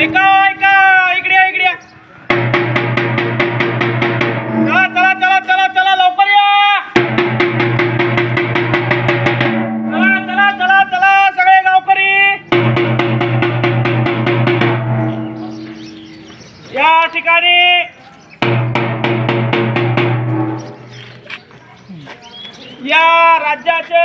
ऐका ऐका इकडे या, इकडे चला चला चला चला चला लवकर या. चला चला चला चला सगळे गावकरी. या ठिकाणी. या राज्याचे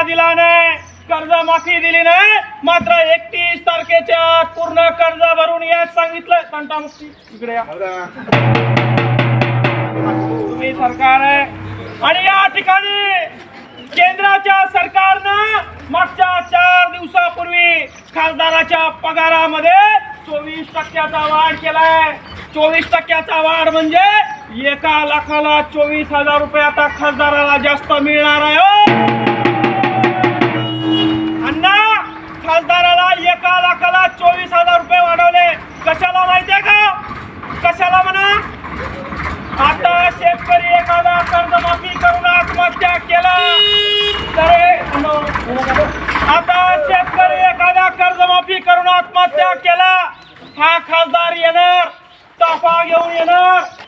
विमा दिला नाही कर्जमाफी दिली नाही मात्र एकतीस तारखेच्या पूर्ण कर्ज भरून याच सांगितलं तंटामुक्ती इकडे या. तुम्ही सरकार आहे. आणि या ठिकाणी केंद्राच्या सरकारनं मागच्या चार दिवसापूर्वी खासदाराच्या पगारामध्ये चोवीस टक्क्याचा वाढ केलाय. चोवीस टक्क्याचा वाढ म्हणजे एका लाखाला चोवीस हजार रुपये आता खासदाराला जास्त मिळणार आहे हो. खासदाराला एका लाखाला चोवीस हजार रुपये वाढवले. कशाला माहितीये का? कशाला म्हणा? आता शेतकरी एखादा कर्जमाफी करून आत्महत्या केला. तर आता शेतकरी एखादा कर्जमाफी करून आत्महत्या केला. हा खासदार येणार ताफा घेऊन येणार.